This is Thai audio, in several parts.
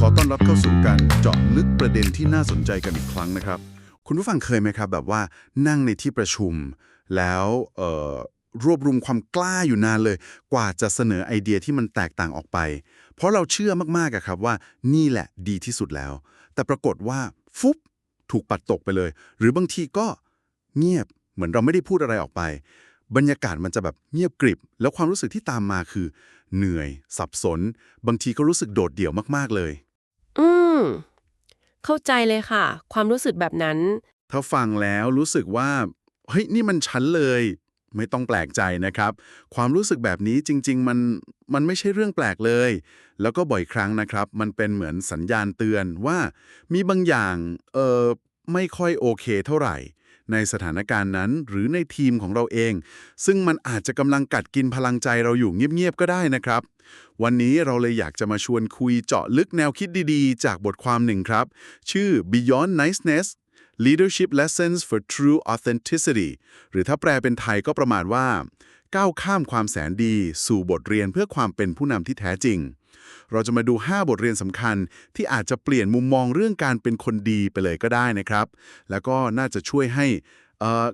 ขอต้อนรับเข้าสู่การเจาะลึกประเด็นที่น่าสนใจกันอีกครั้งนะครับ คุณผู้ฟังเคยไหมครับ แบบว่านั่งในที่ประชุม แล้วรวบรวมความกล้าอยู่นานเลย กว่าจะเสนอไอเดียที่มันแตกต่างออกไป เพราะเราเชื่อมากๆอะครับว่านี่แหละดีที่สุดแล้ว แต่ปรากฏว่าฟุบถูกปัดตกไปเลย หรือบางทีก็เงียบเหมือนเราไม่ได้พูดอะไรออกไป บรรยากาศมันจะแบบเงียบกริบ แล้วความรู้สึกที่ตามมาคือ เหนื่อย สับสน บางทีก็รู้สึกโดดเดี่ยวมากๆเลย ม เข้าใจเลยค่ะ ความรู้สึกแบบนั้น ถ้าฟังแล้วรู้สึกว่า เฮ้ย นี่มันฉันเลย ไม่ต้องแปลกใจนะครับ ความรู้สึกแบบนี้จริง ๆ มันมันไม่ใช่เรื่องแปลกเลย แล้วก็บ่อยครั้งนะครับ มันเป็นเหมือนสัญญาณเตือนว่ามีบางอย่างเออไม่ค่อยโอเคเท่าไหร่ ในสถานการณ์นั้นหรือในทีมของเราเอง ซึ่งมันอาจจะกำลังกัดกินพลังใจเราอยู่เงียบๆก็ได้นะครับ วันนี้เราเลยอยากจะมาชวนคุยเจาะลึกแนวคิดดีๆ จากบทความหนึ่งครับ ชื่อ Beyond Niceness Leadership Lessons for True Authenticity หรือถ้าแปลเป็นไทยก็ประมาณว่า ก้าวข้ามความแสนดี สู่บทเรียนเพื่อความเป็นผู้นำที่แท้จริง เราจะมาดู 5 บทเรียนสำคัญ ที่อาจจะเปลี่ยนมุมมองเรื่องการเป็นคนดีไปเลยก็ได้นะครับ แล้วก็น่าจะช่วยให้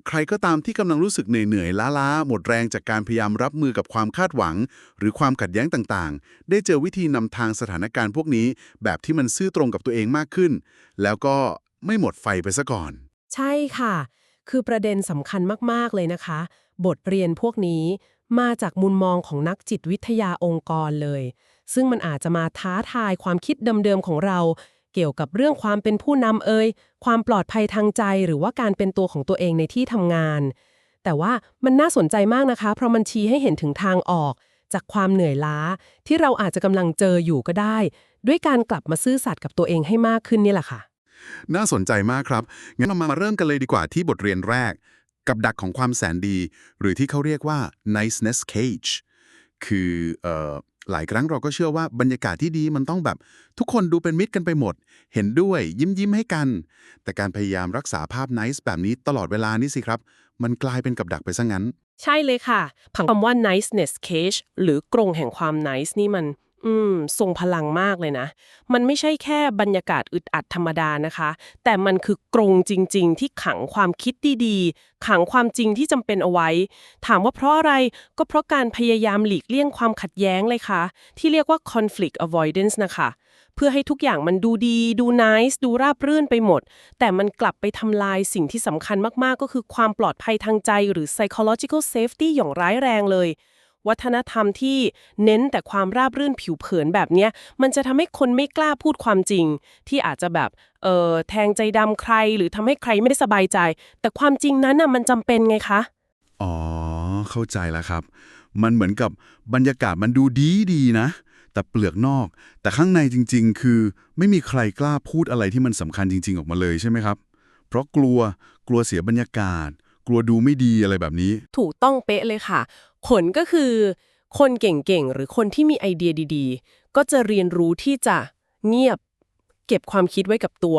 ใครก็ตามที่กำลังรู้สึกเหนื่อยๆล้าๆ หมดแรงจากการพยายามรับมือกับความคาดหวัง หรือความขัดแย้งต่างๆ ได้เจอวิธีนำทางสถานการณ์พวกนี้ แบบที่มันซื่อตรงกับตัวเองมากขึ้น แล้วก็ไม่หมดไฟไปซะก่อน ใช่ค่ะ คือประเด็นสำคัญมากๆเลยนะคะ บทเรียนพวกนี้มาจากมุมมองของนักจิตวิทยาองค์กรเลย ซึ่งมันอาจจะมาท้าทายความคิดเดิมๆของเรา เกี่ยวกับเรื่องความเป็นผู้นำเอ่ยความปลอดภัยทางใจ หรือว่าการเป็นตัวของตัวเองในที่ทำงาน แต่ว่ามันน่าสนใจมากนะคะ เพราะมันชี้ให้เห็นถึงทางออก จากความเหนื่อยล้า ที่เราอาจจะกำลังเจออยู่ก็ได้ ด้วยการกลับมาซื่อสัตย์กับตัวเองให้มากขึ้นนี่แหละค่ะ น่าสนใจมากครับงั้นเรามาเริ่มกันเลยดีกว่าที่บทเรียนแรก กับดักของความแสนดี หรือที่เขาเรียกว่า niceness cage คือเอ่อ หลายครั้งเราก็เชื่อว่าบรรยากาศที่ดีมันต้องแบบ ทุกคนดูเป็นมิตรกันไปหมด เห็นด้วยยิ้มยิ้มให้กัน แต่การพยายามรักษาภาพไนซ์แบบนี้ตลอดเวลานี่สิครับ มันกลายเป็นกับดักไปซะงั้น ใช่เลยค่ะผังคำว่า niceness cage หรือกรงแห่งความ nice นี่มัน อืมทรงพลังมากเลยนะ มันไม่ใช่แค่บรรยากาศอึดอัดธรรมดานะคะ แต่มันคือกรงจริง ๆ ที่ขังความคิดดีๆ ขังความจริงที่จำเป็นเอาไว้ ถามว่าเพราะอะไรก็เพราะการพยายามหลีกเลี่ยงความขัดแย้งเลยค่ะ ที่เรียกว่า conflict avoidance นะคะ เพื่อให้ทุกอย่างมันดูดี ดู nice ดูราบรื่นไปหมด แต่มันกลับไปทำลายสิ่งที่สำคัญมากๆ ก็คือความปลอดภัยทางใจ หรือ psychological safety อย่างร้ายแรงเลย วัฒนธรรมที่เน้นแต่ความราบรื่นผิวเผินแบบเนี้ย มันจะทำให้คนไม่กล้าพูดความจริง ที่อาจจะแบบเออแทงใจดำใครหรือทำให้ใครไม่ได้สบายใจ แต่ความจริงนั้นน่ะมันจำเป็นไงคะ อ๋อ เข้าใจแล้วครับ มันเหมือนกับบรรยากาศมันดูดีดีนะ แต่เปลือกนอก แต่ข้างในจริง ๆ คือ ไม่มีใครกล้าพูดอะไรที่มันสำคัญจริง ๆ ออกมาเลยใช่ไหมครับ เพราะกลัวกลัวเสียบรรยากาศ กลัวดูไม่ดีอะไรแบบนี้ ถูกต้องเป๊ะเลยค่ะ ผลก็คือ คนเก่งๆ หรือคนที่มีไอเดียดีๆ ก็จะเรียนรู้ที่จะเงียบ เก็บความคิดไว้กับตัว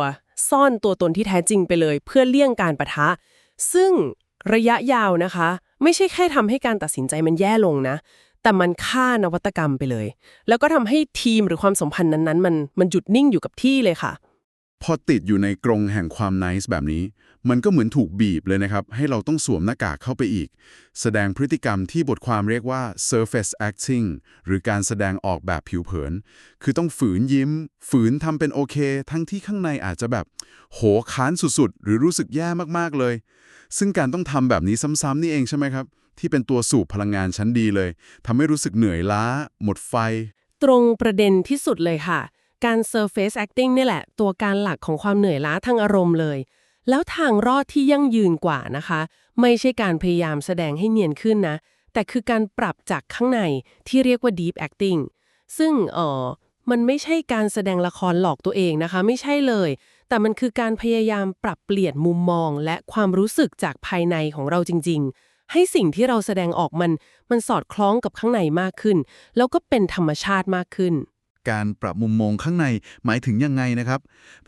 ซ่อนตัวตนที่แท้จริงไปเลย เพื่อเลี่ยงการประทะ ซึ่งระยะยาวนะคะ ไม่ใช่แค่ทำให้การตัดสินใจมันแย่ลงนะ แต่มันฆ่านวัตกรรมไปเลย แล้วก็ทำให้ทีมหรือความสัมพันธ์นั้นๆ มันมันหยุดนิ่งอยู่กับที่เลยค่ะ พอติดอยู่ในกรงแห่งความไนส์แบบนี้ มันก็เหมือนถูกบีบเลยนะครับ ให้เราต้องสวมหน้ากากเข้าไปอีก แสดงพฤติกรรมที่บทความเรียกว่า surface acting หรือการแสดงออกแบบผิวเผิน คือต้องฝืนยิ้ม ฝืนทำเป็นโอเค ทั้งที่ข้างในอาจจะแบบ โหค้านสุดๆ หรือรู้สึกแย่มากๆเลย ซึ่งการต้องทำแบบนี้ซ้ำๆนี่เองใช่ไหมครับ ที่เป็นตัวสูบพลังงานชั้นดีเลยทำให้รู้สึกเหนื่อยล้า หมดไฟ ตรงประเด็นที่สุดเลยค่ะ การ surface acting นี่แหละ ตัวการหลักของความเหนื่อยล้าทางอารมณ์เลย แล้วทางรอดที่ยั่งยืนกว่านะคะ ไม่ใช่การพยายามแสดงให้เนียนขึ้นนะ แต่คือการปรับจากข้างในที่เรียกว่า deep acting ซึ่งเออมันไม่ใช่การแสดงละครหลอกตัวเองนะคะ ไม่ใช่เลย แต่มันคือการพยายามปรับเปลี่ยนมุมมอง และความรู้สึกจากภายในของเราจริง ๆ ให้สิ่งที่เราแสดงออกมัน มันสอดคล้องกับข้างในมากขึ้น แล้วก็เป็นธรรมชาติมากขึ้น การปรับมุมมองข้างในหมายถึงยังไงนะครับ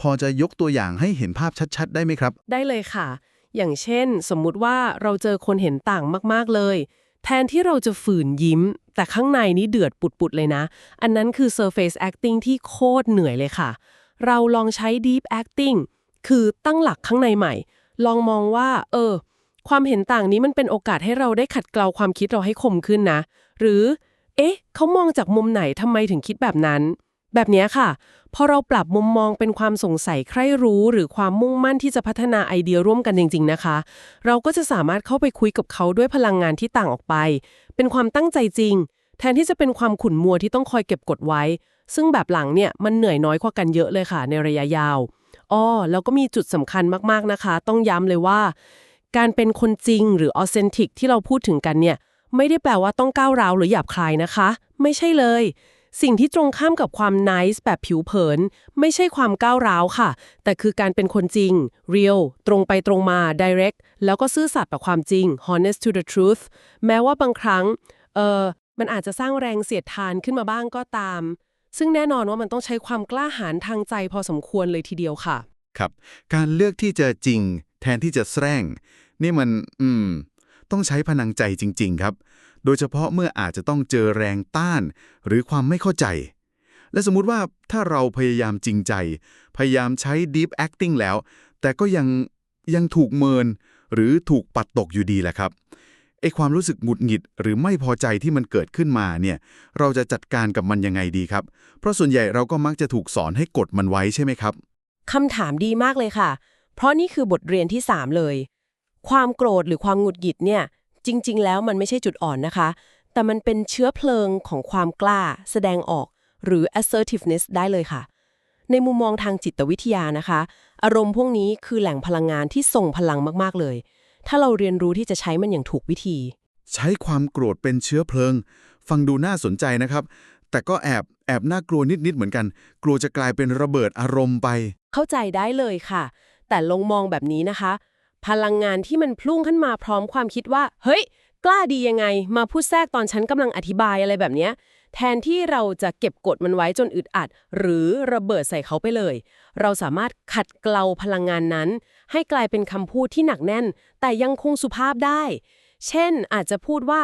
พอจะยกตัวอย่างให้เห็นภาพชัด ๆ ได้ไหมครับ ได้เลยค่ะ อย่างเช่น สมมุติว่าเราเจอคนเห็นต่างมากๆเลย แทนที่เราจะฝืนยิ้ม แต่ข้างในนี้เดือดปุดๆเลยนะ อันนั้นคือ surface acting ที่โคตรเหนื่อยเลยค่ะ เราลองใช้ deep acting คือตั้งหลักข้างในใหม่ ลองมองว่า เออ ความเห็นต่างนี้มันเป็นโอกาสให้เราได้ขัดเกลาความคิดเราให้คมขึ้นนะ หรือ เอ๊ะ เขามองจากมุมไหนทำไมถึงคิดแบบนั้น แบบนี้ค่ะ พอเราปรับมุมมองเป็นความสงสัยใคร่รู้ หรือความมุ่งมั่นที่จะพัฒนาไอเดียร่วมกันจริง ๆ นะคะ เราก็จะสามารถเข้าไปคุยกับเขาด้วยพลังงานที่ต่างออกไป เป็นความตั้งใจจริง แทนที่จะเป็นความขุ่นมัวที่ต้องคอยเก็บกดไว้ ซึ่งแบบหลังเนี่ยมันเหนื่อยน้อยกว่ากันเยอะเลยค่ะ ในระยะยาวอ้อแล้วก็มีจุดสำคัญมากๆนะคะ ต้องย้ำเลยว่า การเป็นคนจริงหรือ authentic ที่เราพูดถึงกันเนี่ย ไม่ได้แปลว่าต้องก้าวร้าวหรือหยาบคายนะคะ ไม่ใช่เลย สิ่งที่ตรงข้ามกับความ nice แบบผิวเผิน ไม่ใช่ความก้าวร้าวค่ะ แต่คือการเป็นคนจริง real ตรงไปตรงมา direct แล้วก็ซื่อสัตย์ต่อความจริง honest to the truth แม้ว่าบางครั้งเออมันอาจจะสร้างแรงเสียดทานขึ้นมาบ้างก็ตาม ซึ่งแน่นอนว่ามันต้องใช้ความกล้าหาญทางใจพอสมควรเลยทีเดียวค่ะ ครับ การเลือกที่จะจริง แทนที่จะแสร้ง นี่มัน อืม ต้องใช้พลังใจจริง ๆ ครับ โดยเฉพาะเมื่ออาจจะต้องเจอแรงต้าน หรือความไม่เข้าใจ และสมมุติว่าถ้าเราพยายามจริงใจ พยายามใช้ deep acting แล้ว แต่ก็ยังยังถูกเมิน หรือถูกปัดตกอยู่ดีแหละครับไอความรู้สึกหงุดหงิดหรือไม่พอใจที่มันเกิดขึ้นมาเนี่ยเราจะจัดการกับมันยังไงดีครับ เพราะส่วนใหญ่เราก็มักจะถูกสอนให้กดมันไว้ใช่ไหมครับคำถามดีมากเลยค่ะ เพราะนี่คือบทเรียนที่ 3 เลย ความโกรธหรือความหงุดหงิดเนี่ย จริง ๆ แล้วมันไม่ใช่จุดอ่อนนะคะ แต่มันเป็นเชื้อเพลิงของความกล้า แสดงออก หรือ assertiveness ได้เลยค่ะ ในมุมมองทางจิตวิทยานะคะ อารมณ์พวกนี้คือแหล่งพลังงานที่ทรงพลังมากๆเลย ถ้าเราเรียนรู้ที่จะใช้มันอย่างถูกวิธี ใช้ความโกรธเป็นเชื้อเพลิง ฟังดูน่าสนใจนะครับ แต่ก็แอบแอบน่ากลัวนิดๆเหมือนกัน กลัวจะกลายเป็นระเบิดอารมณ์ไป เข้าใจได้เลยค่ะ แต่ลงมองแบบนี้นะคะ พลังงานที่มันพุ่งขึ้นมาพร้อมความคิดว่า เฮ้ย กล้าดียังไง มาพูดแทรกตอนฉันกำลังอธิบายอะไรแบบเนี้ยแทนที่เราจะเก็บกดมันไว้จนอึดอัด หรือระเบิดใส่เขาไปเลย เราสามารถขัดเกลาพลังงานนั้น ให้กลายเป็นคำพูดที่หนักแน่น แต่ยังคงสุภาพได้ เช่นอาจจะพูดว่า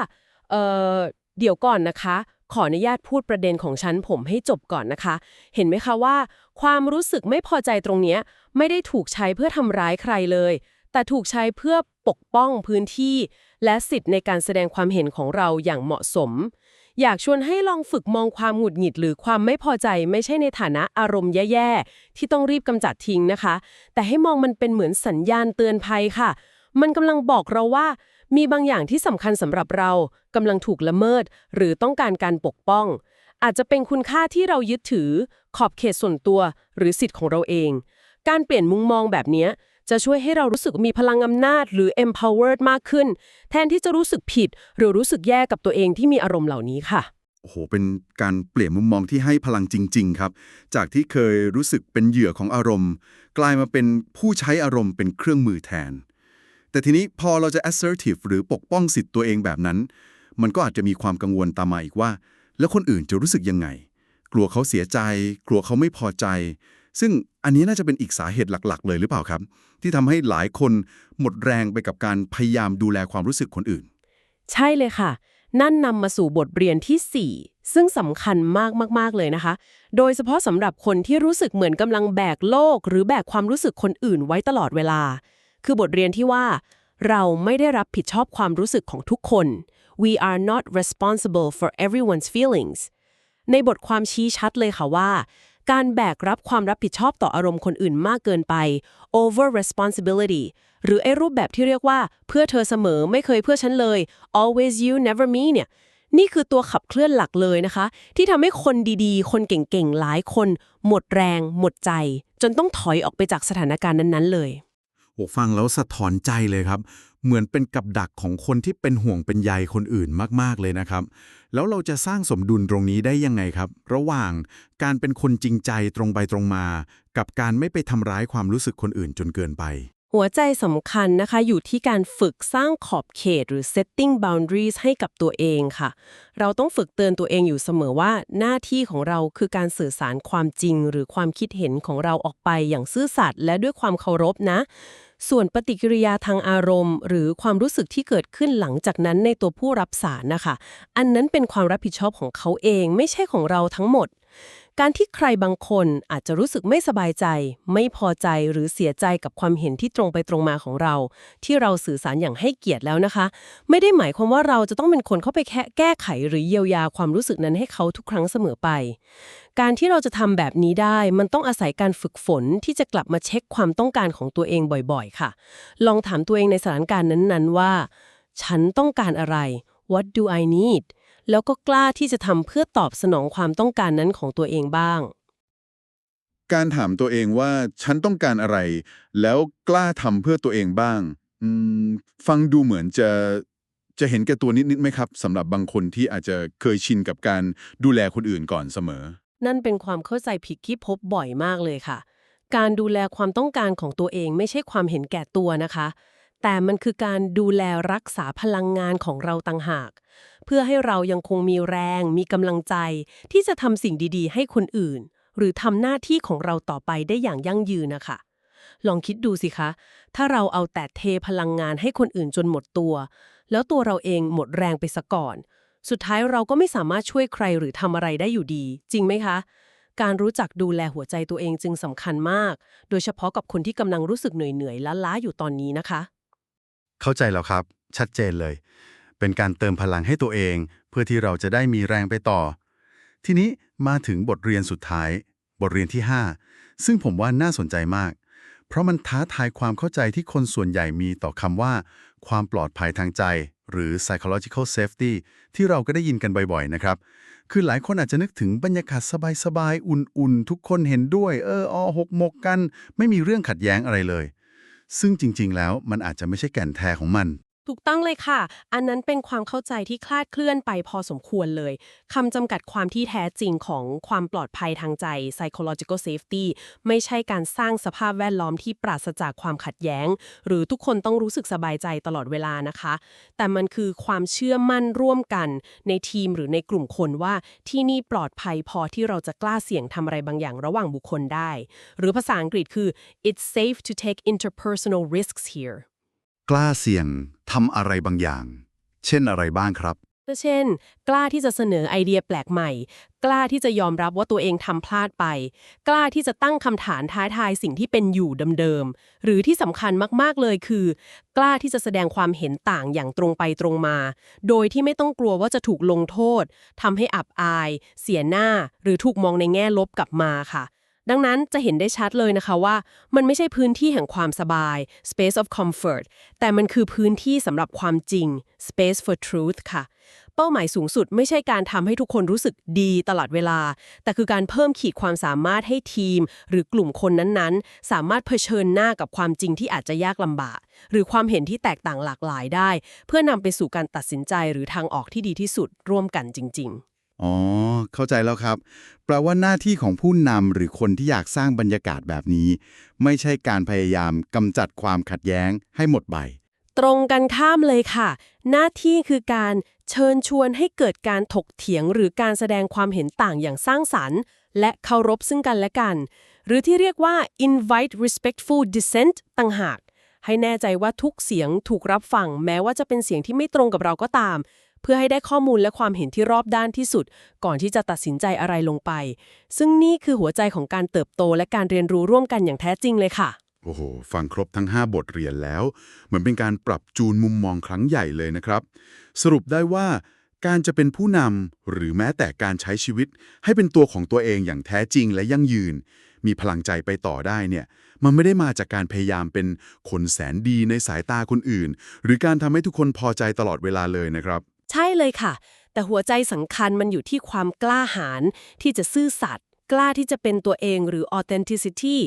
เอ่อเดี๋ยวก่อนนะคะ ขออนุญาตพูดประเด็นของฉันผมให้จบก่อนนะคะ เห็นไหมคะว่า ความรู้สึกไม่พอใจตรงเนี้ยไม่ได้ถูกใช้เพื่อทำร้ายใครเลย แต่ถูกใช้เพื่อปกป้องพื้นที่ และสิทธิ์ในการแสดงความเห็นของเราอย่างเหมาะสม อยากชวนให้ลองฝึกมองความหงุดหงิดหรือความไม่พอใจไม่ใช่ในฐานะอารมณ์แย่ๆ ที่ต้องรีบกำจัดทิ้งนะคะ แต่ให้มองมันเป็นเหมือนสัญญาณเตือนภัยค่ะ มันกำลังบอกเราว่า มีบางอย่างที่สำคัญสำหรับเรากำลังถูกละเมิด หรือต้องการการปกป้อง อาจจะเป็นคุณค่าที่เรายึดถือ ขอบเขตส่วนตัว หรือสิทธิ์ของเราเองการเปลี่ยนมุมมองแบบนี้จะช่วยให้เรารู้สึกมีพลังอำนาจหรือ empowered มากขึ้น แทนที่จะรู้สึกผิด หรือรู้สึกแย่กับตัวเองที่มีอารมณ์เหล่านี้ค่ะโอ้โห เป็นการเปลี่ยนมุมมองที่ให้พลังจริง ๆ ครับ จากที่เคยรู้สึกเป็นเหยื่อของอารมณ์ กลายมาเป็นผู้ใช้อารมณ์เป็นเครื่องมือแทน แต่ทีนี้พอเราจะ assertive หรือปกป้องสิทธิ์ตัวเองแบบนั้น มันก็อาจจะมีความกังวลตามมาอีกว่า แล้วคนอื่นจะรู้สึกยังไง กลัวเขาเสียใจ กลัวเขาไม่พอใจ ซึ่งอันนี้น่าจะเป็นอีกสาเหตุหลัก ๆ เลยหรือเปล่าครับ ที่ทำให้หลายคนหมดแรงไปกับการพยายามดูแลความรู้สึกคนอื่น ใช่เลยค่ะ นั่นนำมาสู่บทเรียนทีสี่ 4 ซึ่งสำคัญมากมากๆเลยนะคะ โดยเฉพาะสำหรับคนที่รู้สึกเหมือนกำลังแบกโลก หรือแบกความรู้สึกคนอื่นไว้ตลอดเวลา คือบทเรียนที่ว่า เราไม่ได้รับผิดชอบความรู้สึกของทุกคน we are not responsible for everyone's feelings ในบทความชี้ชัดเลยค่ะว่า การแบกรับความรับผิดชอบต่ออารมณ์คนอื่นมากเกินไป over responsibility หรือไอ้รูปแบบที่เรียกว่า เพื่อเธอเสมอไม่เคยเพื่อฉันเลย always you never me เนี่ยนี่คือตัวขับเคลื่อนหลักเลยนะคะ ที่ทำให้คนดีๆ คนเก่งๆ หลายคน หมดแรง หมดใจ จนต้องถอยออกไปจากสถานการณ์นั้นๆเลย โหฟังแล้วสะท้อนใจเลยครับ เหมือนเป็นกับดักของคนที่เป็นห่วงเป็นใยคนอื่นมากๆเลยนะครับ แล้วเราจะสร้างสมดุลตรงนี้ได้ยังไงครับ ระหว่างการเป็นคนจริงใจตรงไปตรงมา กับการไม่ไปทำร้ายความรู้สึกคนอื่นจนเกินไป หัวใจสำคัญนะคะ อยู่ที่การฝึกสร้างขอบเขตหรือ setting boundaries ให้กับตัวเองค่ะ เราต้องฝึกเตือนตัวเองอยู่เสมอว่า หน้าที่ของเราคือการสื่อสารความจริง หรือความคิดเห็นของเราออกไปอย่างซื่อสัตย์และด้วยความเคารพนะ ส่วนปฏิกิริยาทางอารมณ์ หรือความรู้สึกที่เกิดขึ้นหลังจากนั้นในตัวผู้รับสารนะคะ อันนั้นเป็นความรับผิดชอบของเขาเองไม่ใช่ของเราทั้งหมด การที่ใครบางคนอาจจะรู้สึกไม่สบายใจ ไม่พอใจหรือเสียใจกับความเห็นที่ตรงไปตรงมาของเรา ที่เราสื่อสารอย่างให้เกียรติแล้วนะคะ ไม่ได้หมายความว่าเราจะต้องเป็นคนเข้าไปแค่แก้ไขหรือเยียวยาความรู้สึกนั้นให้เขาทุกครั้งเสมอไป การที่เราจะทำแบบนี้ได้ มันต้องอาศัยการฝึกฝนที่จะกลับมาเช็คความต้องการของตัวเองบ่อยๆ ค่ะ ลองถามตัวเองในสถานการณ์นั้นๆ ว่า ฉันต้องการอะไร What do I need แล้วก็กล้าที่จะทำเพื่อตอบสนองความต้องการนั้นของตัวเองบ้าง การถามตัวเองว่าฉันต้องการอะไร แล้วกล้าทำเพื่อตัวเองบ้างฟังดูเหมือนจะจะเห็นแก่ตัวนิดๆไหมครับสำหรับบางคนที่อาจจะเคยชินกับการดูแลคนอื่นก่อนเสมอ นั่นเป็นความเข้าใจผิดที่พบบ่อยมากเลยค่ะ การดูแลความต้องการของตัวเองไม่ใช่ความเห็นแก่ตัวนะคะ แต่มันคือการดูแลรักษาพลังงานของเราต่างหาก เพื่อให้เรายังคงมีแรง มีกำลังใจ ที่จะทำสิ่งดีๆ ให้คนอื่น หรือทำหน้าที่ของเราต่อไปได้อย่างยั่งยืนนะคะลองคิดดูสิคะ ถ้าเราเอาแต่เทพลังงานให้คนอื่นจนหมดตัว แล้วตัวเราเองหมดแรงไปซะก่อน สุดท้ายเราก็ไม่สามารถช่วยใครหรือทำอะไรได้อยู่ดี จริงไหมคะ การรู้จักดูแลหัวใจตัวเองจึงสำคัญมาก โดยเฉพาะกับคนที่กำลังรู้สึกเหนื่อยๆล้าๆอยู่ตอนนี้นะคะ เข้าใจแล้วครับ ชัดเจนเลย เป็นการเติมพลังให้ตัวเอง เพื่อที่เราจะได้มีแรงไปต่อ ทีนี้มาถึงบทเรียนสุดท้าย บทเรียนที่ 5 ซึ่งผมว่าน่าสนใจมาก เพราะมันท้าทายความเข้าใจที่คนส่วนใหญ่มีต่อคำว่า ความปลอดภัยทางใจ หรือ psychological safety ที่เราก็ได้ยินกันบ่อยๆนะครับคือหลายคนอาจจะนึกถึงบรรยากาศสบายๆ อุ่นๆ ทุกคนเห็นด้วย เออออหกหมกกัน ไม่มีเรื่องขัดแย้งอะไรเลย ซึ่งจริง ๆ แล้วมันอาจจะไม่ใช่แก่นแท้ของมัน ถูกต้องเลยค่ะ อันนั้นเป็นความเข้าใจที่คลาดเคลื่อนไปพอสมควรเลย คำจำกัดความที่แท้จริงของความปลอดภัยทางใจ psychological safety ไม่ใช่การสร้างสภาพแวดล้อมที่ปราศจากความขัดแย้ง หรือทุกคนต้องรู้สึกสบายใจตลอดเวลานะคะ แต่มันคือความเชื่อมั่นร่วมกัน ในทีมหรือในกลุ่มคนว่าที่นี่ปลอดภัยพอที่เราจะกล้าเสี่ยงทำอะไรบางอย่างระหว่างบุคคลได้ หรือภาษาอังกฤษคือ it's safe to take interpersonal risks here กล้าเสี่ยงทำอะไรบางอย่าง เช่นอะไรบ้างครับก็เช่น กล้าที่จะเสนอไอเดียแปลกใหม่ กล้าที่จะยอมรับว่าตัวเองทำพลาดไป กล้าที่จะตั้งคำถามท้าทายสิ่งที่เป็นอยู่เดิมๆ หรือที่สำคัญมากๆเลยคือ กล้าที่จะแสดงความเห็นต่างอย่างตรงไปตรงมา โดยที่ไม่ต้องกลัวว่าจะถูกลงโทษทำให้อับอาย เสียหน้า หรือถูกมองในแง่ลบกลับมาค่ะ ดังนั้นจะเห็นได้ชัดเลยนะคะว่า มันไม่ใช่พื้นที่แห่งความสบาย space of comfort แต่มันคือพื้นที่สำหรับความจริง space for truth ค่ะ เป้าหมายสูงสุดไม่ใช่การทำให้ทุกคนรู้สึกดีตลอดเวลา แต่คือการเพิ่มขีดความสามารถให้ทีม หรือกลุ่มคนนั้นๆ สามารถเผชิญหน้ากับความจริงที่อาจจะยากลำบาก หรือความเห็นที่แตกต่างหลากหลายได้ เพื่อนำไปสู่การตัดสินใจหรือทางออกที่ดีที่สุดร่วมกันจริง ๆ อ๋อ เข้าใจแล้วครับ แปลว่าหน้าที่ของผู้นำหรือคนที่อยากสร้างบรรยากาศแบบนี้ ไม่ใช่การพยายามกำจัดความขัดแย้งให้หมดไป ตรงกันข้ามเลยค่ะ หน้าที่คือการเชิญชวนให้เกิดการถกเถียงหรือการแสดงความเห็นต่างอย่างสร้างสรรค์ และเคารพซึ่งกันและกัน หรือที่เรียกว่า invite respectful dissent ต่างหาก ให้แน่ใจว่าทุกเสียงถูกรับฟังแม้ว่าจะเป็นเสียงที่ไม่ตรงกับเราก็ตาม เพื่อให้ได้ข้อมูลและความเห็นที่รอบด้านที่สุด ก่อนที่จะตัดสินใจอะไรลงไป ซึ่งนี่คือหัวใจของการเติบโตและการเรียนรู้ร่วมกันอย่างแท้จริงเลยค่ะ โอ้โห ฟังครบทั้ง 5 บทเรียนแล้ว เหมือนเป็นการปรับจูนมุมมองครั้งใหญ่เลยนะครับ สรุปได้ว่า การจะเป็นผู้นำหรือแม้แต่การใช้ชีวิต ให้เป็นตัวของตัวเองอย่างแท้จริงและยั่งยืน มีพลังใจไปต่อได้เนี่ยมันไม่ได้มาจากการพยายามเป็นคนแสนดีในสายตาคนอื่น หรือการทำให้ทุกคนพอใจตลอดเวลาเลยนะครับ ใช่เลยค่ะ แต่หัวใจสำคัญมันอยู่ที่ความกล้าหาญที่จะซื่อสัตย์กล้าที่จะเป็นตัวเองหรือ authenticity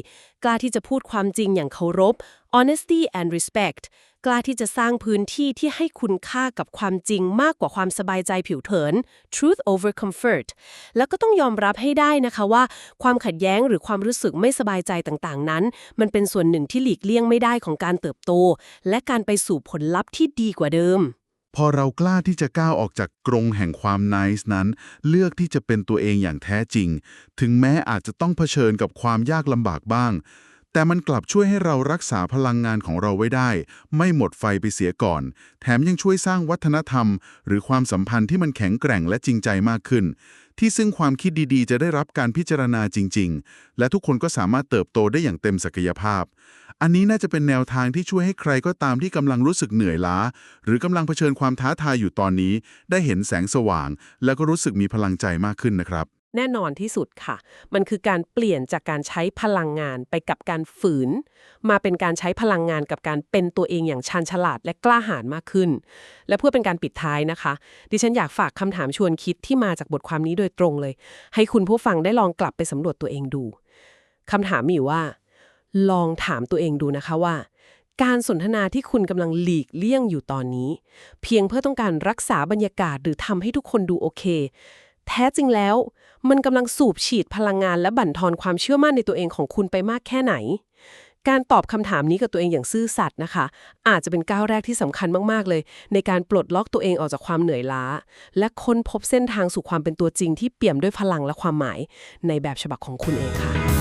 กล้าที่จะพูดความจริงอย่างเคารพ honesty and respect กล้าที่จะสร้างพื้นที่ที่ให้คุณค่ากับความจริงมากกว่าความสบายใจผิวเผิน truth over comfort แล้วก็ต้องยอมรับให้ได้นะคะว่า ความขัดแย้งหรือความรู้สึกไม่สบายใจต่างๆ นั้น มันเป็นส่วนหนึ่งที่หลีกเลี่ยงไม่ได้ของการเติบโต และการไปสู่ผลลัพธ์ที่ดีกว่าเดิม พอเรากล้าที่จะก้าวออกจากกรงแห่งความไนส์นั้น เลือกที่จะเป็นตัวเองอย่างแท้จริง ถึงแม้อาจจะต้องเผชิญกับความยากลำบากบ้าง แต่มันกลับช่วยให้เรารักษาพลังงานของเราไว้ได้ ไม่หมดไฟไปเสียก่อน แถมยังช่วยสร้างวัฒนธรรม หรือความสัมพันธ์ที่มันแข็งแกร่งและจริงใจมากขึ้น ที่ซึ่งความคิดดีๆ จะได้รับการพิจารณาจริง ๆ และทุกคนก็สามารถเติบโตได้อย่างเต็มศักยภาพ อันนี้น่าจะเป็นแนวทางที่ช่วยให้ใครก็ตามที่กำลังรู้สึกเหนื่อยล้า หรือกำลังเผชิญความท้าทายอยู่ตอนนี้ ได้เห็นแสงสว่าง แล้วก็รู้สึกมีพลังใจมากขึ้นนะครับแน่นอนที่สุดค่ะ มันคือการเปลี่ยนจากการใช้พลังงานไปกับการฝืน มาเป็นการใช้พลังงานกับการเป็นตัวเองอย่างชันฉลาดและกล้าหาญมากขึ้น และเพื่อเป็นการปิดท้ายนะคะ ดิฉันอยากฝากคำถามชวนคิดที่มาจากบทความนี้โดยตรงเลย ให้คุณผู้ฟังได้ลองกลับไปสำรวจตัวเองดูคำถามมีว่า ลองถามตัวเองดูนะคะว่า การสนทนาที่คุณกำลังหลีกเลี่ยงอยู่ตอนนี้ เพียงเพื่อต้องการรักษาบรรยากาศหรือทำให้ทุกคนดูโอเค แท้จริงแล้ว มันกำลังสูบฉีดพลังงานและบั่นทอนความเชื่อมั่นในตัวเองของคุณไปมากแค่ไหน การตอบคำถามนี้กับตัวเองอย่างซื่อสัตย์นะคะ อาจจะเป็นก้าวแรกที่สำคัญมากๆเลย ในการปลดล็อกตัวเองออกจากความเหนื่อยล้า และค้นพบเส้นทางสู่ความเป็นตัวจริงที่เปี่ยมด้วยพลังและความหมาย ในแบบฉบับของคุณเองค่ะ